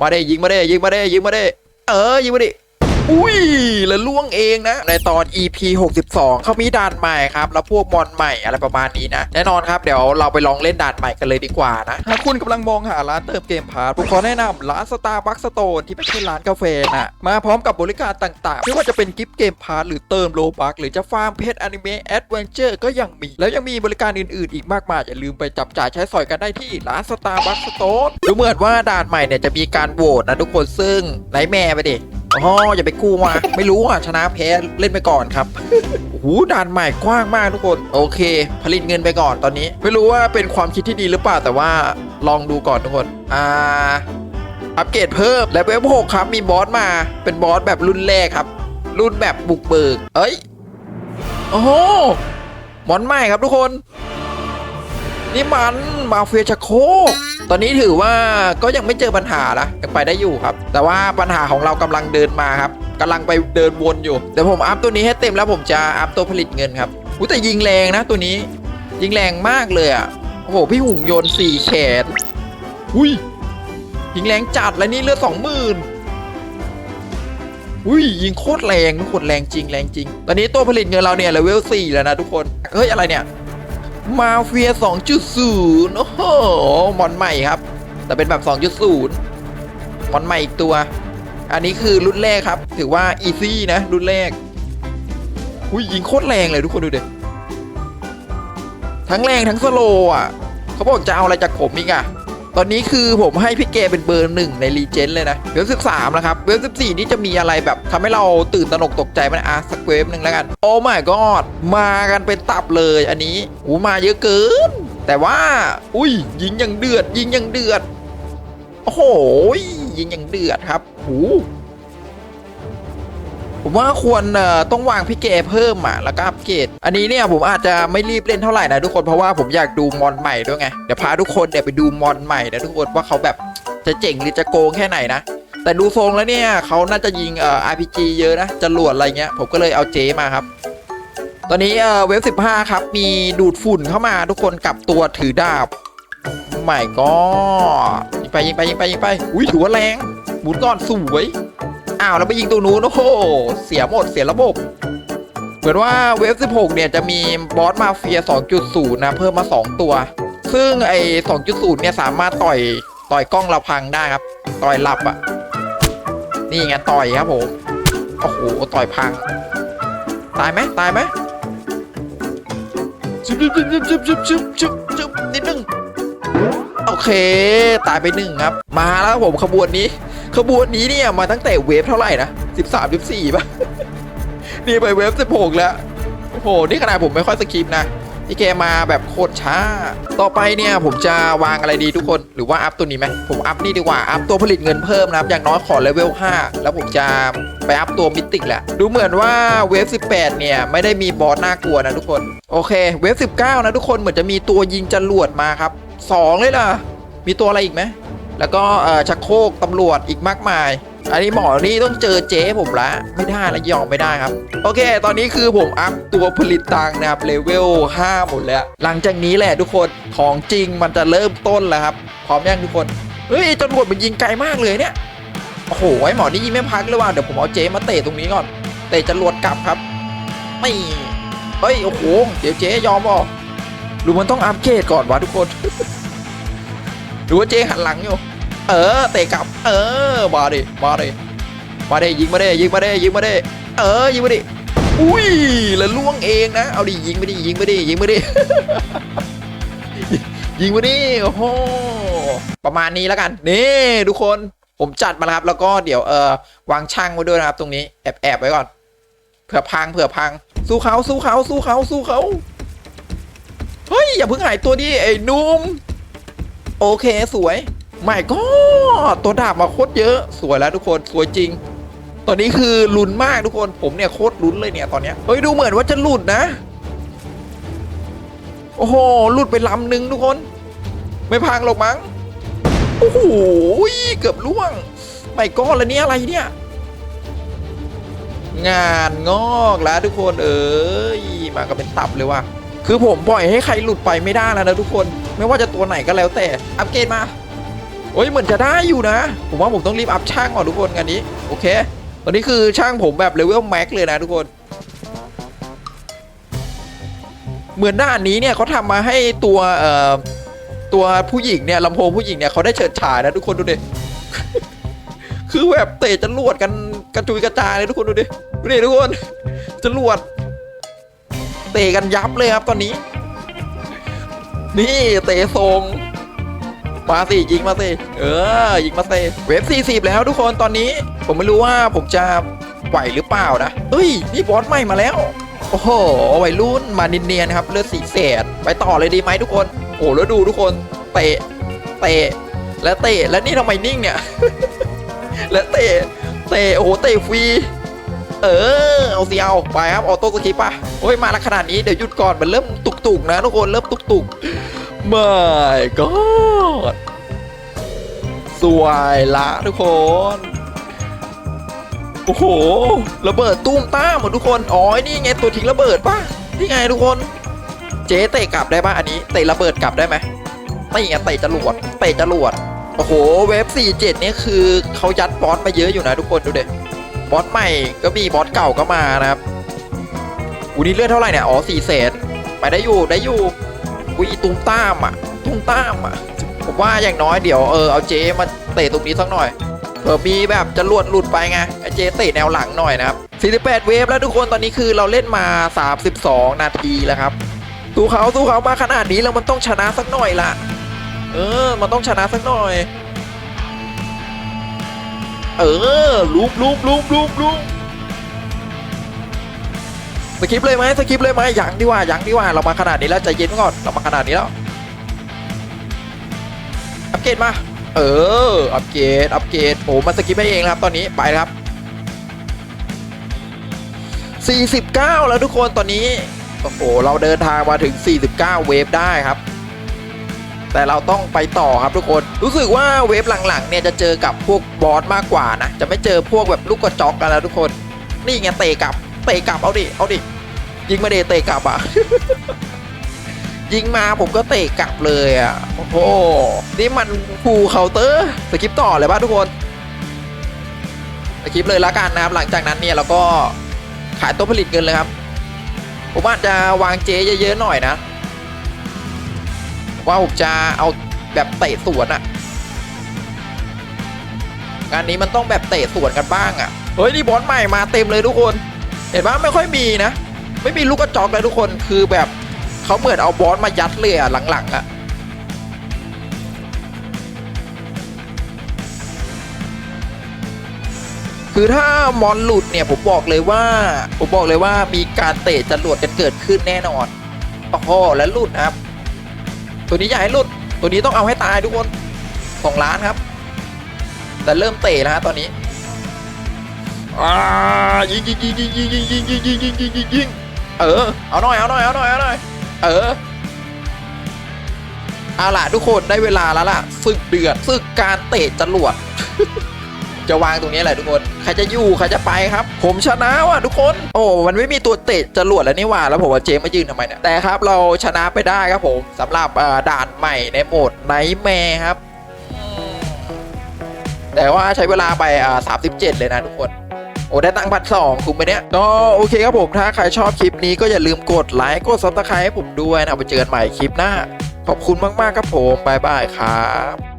มาได้ยิงมาได้ยิงมาได้ยิงมาได้เออยิงมาดิ อุ้ย แล้วล่วงเองนะ ในตอน EP 62 เขามีด่านใหม่ครับ แล้วพวกมอนใหม่อะไรประมาณนี้นะ แน่นอนครับ เดี๋ยวเราไปลองเล่นด่านใหม่กันเลยดีกว่านะ ถ้าคุณกำลังมองหาร้านเติมเกมพาร์ทผมขอแนะนำร้าน Starbucks Store ที่ไม่ใช่ร้านกาแฟนะมาพร้อมกับบริการต่างๆ ไม่ว่าจะเป็นกิฟต์เกมพาร์ทหรือเติมโลบักหรือจะฟาร์มเพชรอนิเมะแอดเวนเจอร์ก็ยังมี แล้วยังมีบริการอื่นๆ อีกมากมายอย่าลืมไปจับจ่ายใช้สอยกันได้ที่ร้าน Starbucks Store ดูเหมือนว่าด่านใหม่เนี่ยจะมีการโหวตนะทุกคนซึ่งไนแม่ไปดิ อ๋ออย่าไปกู้มาไม่รู้อะชนะแพ้เล่นไปก่อนครับโอ้โหด่านใหม่กว้างมากทุกคน โอเค ผลิตเงินไปก่อนตอนนี้ ไม่รู้ว่าเป็นความคิดที่ดีหรือเปล่าแต่ว่าลองดูก่อนทุกคน อ่า อัปเกรดเพิ่มและเวฟหกครับ มีบอสมาเป็นบอสแบบรุ่นแรกครับ รุ่นแบบบุกเบิก เอ้ย โอ้โหมอนใหม่ครับทุกคน นี่มันมาเฟียชะโค ตอนนี้ถือว่าก็ยังไม่เจอปัญหานะยังไปได้อยู่ครับ แต่ว่าปัญหาของเรากำลังเดินมาครับกำลังไปเดินวนอยู่เดี๋ยวผมอัพตัวนี้ให้เต็มแล้วผมจะอัพตัวผลิตเงินครับอุ้ยแต่ยิงแรงนะตัวนี้ ยิงแรงมากเลยอะโอ้โหพี่หุ่งโยนสี่แขนอุ้ยยิงแรงจัดแล้วนี่เลือดสองหมื่นอุ้ยยิงโคตรแรงทุกคนแรงจริงแรงจริง ตอนนี้ตัวผลิตเงินเราเนี่ยเลเวล4แล้วนะทุกคนเฮ้ยอะไรเนี่ย มาเฟีย 2.0 โอ้โหมอนใหม่ครับ แต่เป็นแบบ 2.0 มอนใหม่อีกตัว อันนี้คือรุ่นแรกครับ ถือว่าอีซี่นะ รุ่นแรกอุ้ยยิงโคตรแรงเลยทุกคนดูดิทั้งแรงทั้งสโลอะ เขาบอกจะเอาอะไรจากผมอีกอะ ตอนนี้คือผมให้พี่เกเป็นเบอร์หนึ่งในรีเจนเลยนะเวฟสิบสามแล้วครับเวฟสิบสี่นี่จะมีอะไรแบบทำให้เราตื่นตระหนกตกใจมันอะสักเวฟหนึ่งแล้วกัน โอ้ my god มากันเป็นตับเลยอันนี้อู้มาเยอะเกิน แต่ว่า อุ้ย ยิงอย่างเดือด ยิงอย่างเดือด โอ้โหยิงอย่างเดือดครับหู ผมว่าควรเอ่อต้องวางพี่เกเพิ่มอะแล้วก็อัปเกรดอันนี้เนี่ยผมอาจจะไม่รีบเล่นเท่าไหร่นะทุกคนเพราะว่าผมอยากดูมอนใหม่ด้วยไงเดี๋ยวพาทุกคนเนี่ยไปดูมอนใหม่นะทุกคนว่าเขาแบบจะเจ๋งหรือจะโกงแค่ไหนนะแต่ดูทรงแล้วเนี่ยเขาน่าจะยิงเอ่อ RPG เยอะนะจรวดอะไรเงี้ยผมก็เลยเอาเจมาครับ ตอนนี้เอ่อเว็บ15 ครับ มีดูดฝุ่นเข้ามาทุกคนกับตัวถือดาบไม่ก็ยิงไปยิงไปยิงไปยิงไปอุ้ยถือว่าแรงหมุนก่อนสวย อ้าวแล้วไปยิงตัวนู้นโอ้โหเสียหมดเสียระบบ เหมือนว่าเวฟ 16 เนี่ยจะมีบอสมาเฟีย 2.0 นะ เพิ่มมา 2 ตัว ซึ่งไอ้ 2.0 เนี่ยสามารถต่อยต่อยกล้องเราพังได้ครับ ต่อยหลับอะ่ะ นี่ไงต่อยครับผม โอ้โห ต่อยพัง ตายไหมตายไหมชุบชุบชุบชุบชุบชุบชุบชุบนิดนึงโอเค ตายไปหนึ่งครับ มาแล้วครับผมขบวนนี้ ขบวนนี้เนี่ยมาตั้งแต่เวฟเท่าไหร่นะ13 14ป่ะ นี่ไปเวฟ16 แล้ว โอ้โห นี่ขนาดผมไม่ค่อยสคริปนะพี่แกมาแบบโคตรช้า ต่อไปเนี่ยผมจะวางอะไรดีทุกคน หรือว่าอัพตัวนี้ไหม ผมอัพนี่ดีกว่า อัพตัวผลิตเงินเพิ่มนะครับ อย่างน้อยขอเลเวล 5 แล้วผมจะไปอัพตัวมิติกแหละ ดูเหมือนว่าเวฟ 18 เนี่ย ไม่ได้มีบอสน่ากลัวนะทุกคน โอเค เวฟ 19 นะทุกคน เหมือนจะมีตัวยิงจรวดมาครับสองเลยล่ะ มีตัวอะไรอีกไหม แล้วก็ชักโครกตำรวจอีกมากมาย อันนี้หมอนี่ต้องเจอเจ๊ผมละ ไม่ได้ละยอมไม่ได้ครับ โอเค ตอนนี้คือผมอัพตัวผลิตตังนะครับเลเวล5หมดแล้ว หลังจากนี้แหละทุกคนของจริงมันจะเริ่มต้นแล้วครับ พร้อมยังทุกคน เฮ้ยจรวดมันยิงไกลมากเลยเนี่ย โอ้โหไอหมอนี่ยิงไม่พักเลยว่ะเดี๋ยวผมเอาเจ๊มาเตะตรงนี้ก่อน เตะจรวดกลับครับ ไม่ เฮ้ยโอ้โห เดี๋ยวเจ๊ยอมบ่หรือมันต้องอัปเกรดก่อนวะทุกคน หรือว่าเจ๊หันหลังอยู่ เออเตะกลับ เออมาดิมาดิมาดิยิงมาดิยิงมาดิยิงมาดิเออยิงมาดิอุ้ยแล้วล่วงเองนะ เอาดิยิงมาดิยิงมาดิยิงมาดิยิงมาดิโอ้โหประมาณนี้แล้วกันนี่ทุกคนผมจัดมาแล้วครับ แล้วก็เดี๋ยวเออวางช่างไว้ด้วยนะครับ ตรงนี้แอบแอบไว้ก่อนเผื่อพังเผื่อพัง สู้เขาสู้เขาสู้เขาสู้เขาเฮ้ยอย่าเพิ่งหายตัวดิไอ้นุ่ม โอเคสวยไม่ก็ตัวดาบมาโคตรเยอะ สวยแล้วทุกคนสวยจริง ตอนนี้คือลุ้นมากทุกคนผมเนี่ยโคตรลุ้นเลยเนี่ยตอนเนี้ยเฮ้ยดูเหมือนว่าจะหลุดนะ โอ้โหหลุดไปลำหนึ่งทุกคน ไม่พังหรอกมั้งโอ้โหเกือบล่วงไม่ก็แล้วเนี่ยอะไรเนี่ยงานงอกแล้วทุกคนเอ้ยมาก็เป็นตับเลยว่ะ คือผมปล่อยให้ใครหลุดไปไม่ได้แล้วนะทุกคน ไม่ว่าจะตัวไหนก็แล้วแต่ อัปเกรดมาโอ้ยเหมือนจะได้อยู่นะ ผมว่าผมต้องรีบอัพช่างก่อนทุกคนงานนี้ โอเค ตอนนี้คือช่างผมแบบเลเวลแม็กเลยนะทุกคน เหมือนด้านนี้เนี่ยเขาทำมาให้ตัวเอ่อตัวผู้หญิงเนี่ยลำโพงผู้หญิงเนี่ยเขาได้เฉิดฉายนะทุกคนดูดิ คือแบบเตะจรวดกันกระจุยกระจายเลยทุกคนดูดิ ดูดิทุกคนจรวด เตะกันยับเลยครับตอนนี้ นี่เตะทรงมาสิยิงมาสิเออยิงมาสิเวฟ40 แล้วทุกคนตอนนี้ ผมไม่รู้ว่าผมจะไหวหรือเปล่านะเฮ้ยนี่บอสใหม่มาแล้ว โอ้โหวัยรุ่นมาเนียนๆครับเลือดสีแสดไปต่อเลยดีไหมทุกคนโอ้แล้วดูทุกคนเตะเตะและเตะและนี่ทำไมนิ่งเนี่ย และเตะเตะโอ้โหเตะฟรี เออเอาสิเอาไปครับออโต้สกิปป่ะโอ้ยมาแล้วขนาดนี้เดี๋ยวหยุดก่อนมันเริ่มตุกตุกๆนะทุกคนเริ่มตุกตุกๆไม่ก็สวยละทุกคนโอ้โหระเบิดตุ้มต้ามหมดทุกคนอ๋อนี่ไงตัวทิ้งระเบิดป่ะนี่ไงทุกคน เจ๊เตะกลับได้ป่ะอันนี้เตะระเบิดกลับได้ไหมไม่ไงเตะจรวดเตะจรวดโอ้โหเวฟ47เนี่คือเขายัดบอสมาเยอะอยู่นะทุกคนดูเด็ บอสใหม่ก็มีบอสเก่าก็มานะครับอูนี่เลือดเท่าไหร่เนี่ยอ๋อสี่แสนไปได้อยู่ได้อยู่อุ้ยตุ้มต้ามอะตุ้มต้ามอะผมว่าอย่างน้อยเดี๋ยวเออเอาเจมาเตะตรงนี้สักหน่อยเผื่อมีแบบจะลวดหลุดไปไงไอเจเตะแนวหลังหน่อยนะครับ48 เวฟแล้วทุกคนตอนนี้คือเราเล่นมา 32 นาทีแล้วครับสู้เขาสู้เขามาขนาดนี้แล้วมันต้องชนะสักหน่อยละเออ มันต้องชนะสักหน่อย เออลุมลุมลุมลุมลุมสกิปเลยไหมสกิปเลยไหมยังดีกว่ายังดีกว่า เรามาขนาดนี้แล้วใจเย็นก่อนเรามาขนาดนี้แล้วอัปเกรดมา เอออัปเกรดอัปเกรดโอ้มันสกิปให้เองครับ ตอนนี้ไปครับ 49 แล้วทุกคนตอนนี้โอ้โหเราเดินทางมาถึง 49 เวฟได้ครับ แต่เราต้องไปต่อครับทุกคน รู้สึกว่าเวฟหลังๆเนี่ยจะเจอกับพวกบอสมากกว่านะ จะไม่เจอพวกแบบลูกกระจอกกันแล้วทุกคน นี่ไงเตะกลับ เตะกลับเอาดิ เอาดิ ยิงมาเดเตะกลับอะ ยิงมาผมก็เตะกลับเลยอะ โอ้โห นี่มันฟูเคาน์เตอร์สกิปต่อเลยป่ะทุกคนสกิปเลยละกันนะครับ หลังจากนั้นเนี่ยเราก็ขายตัวผลิตเงินเลยครับ ผมอาจจะวางเจเยอะๆหน่อยนะ ว่าผมจะเอาแบบเตะสวนอะงานนี้มันต้องแบบเตะสวนกันบ้างอะเฮ้ยนี่บอลใหม่มาเต็มเลยทุกคน เห็นปะไม่ค่อยมีนะ ไม่มีลูกกระจอกเลยทุกคนคือแบบเขาเหมือนเอาบอสมายัดเลยอะหลังๆอะคือถ้ามอนหลุดเนี่ยผมบอกเลยว่า ผมบอกเลยว่ามีการเตะจรวดกันเกิดขึ้นแน่นอนโอ้โหแล้วหลุดครับ ตัวนี้อย่าให้หลุด ตัวนี้ต้องเอาให้ตายทุกคนสองล้านครับ แต่เริ่มเตะแล้วฮะตอนนี้ยิงยิงยิงยิงยิงยิงยิงยิงยิงยิงยิงยิงยิงเออ เอาหน่อย เอาหน่อย เอาหน่อย เอาหน่อย เออ เอาล่ะทุกคนได้เวลาแล้วล่ะ ศึกเดือด ศึกการเตะจรวด จะวางตรงนี้แหละทุกคน ใครจะอยู่ใครจะไปครับ ผมชนะว่ะทุกคน โอ้มันไม่มีตัวเตะจรวดแล้วนี่หว่า แล้วผมว่าเจมมายืนทำไมเนี่ย แต่ครับเราชนะไปได้ครับผมสำหรับด่านใหม่ในโหมดไนท์แมร์ครับ แต่ว่าใช้เวลาไปอ่า37เลยนะทุกคนโอ้ได้ตังค์พันสองคุ้มไหมเนี่ยก็โอเคครับผมถ้าใครชอบคลิปนี้ก็อย่าลืมกดไลค์กดซับสไครต์ให้ผมด้วยนะเอาไปเจอกันใหม่คลิปหน้า ขอบคุณมาก ๆ ครับผม บ๊ายบายครับ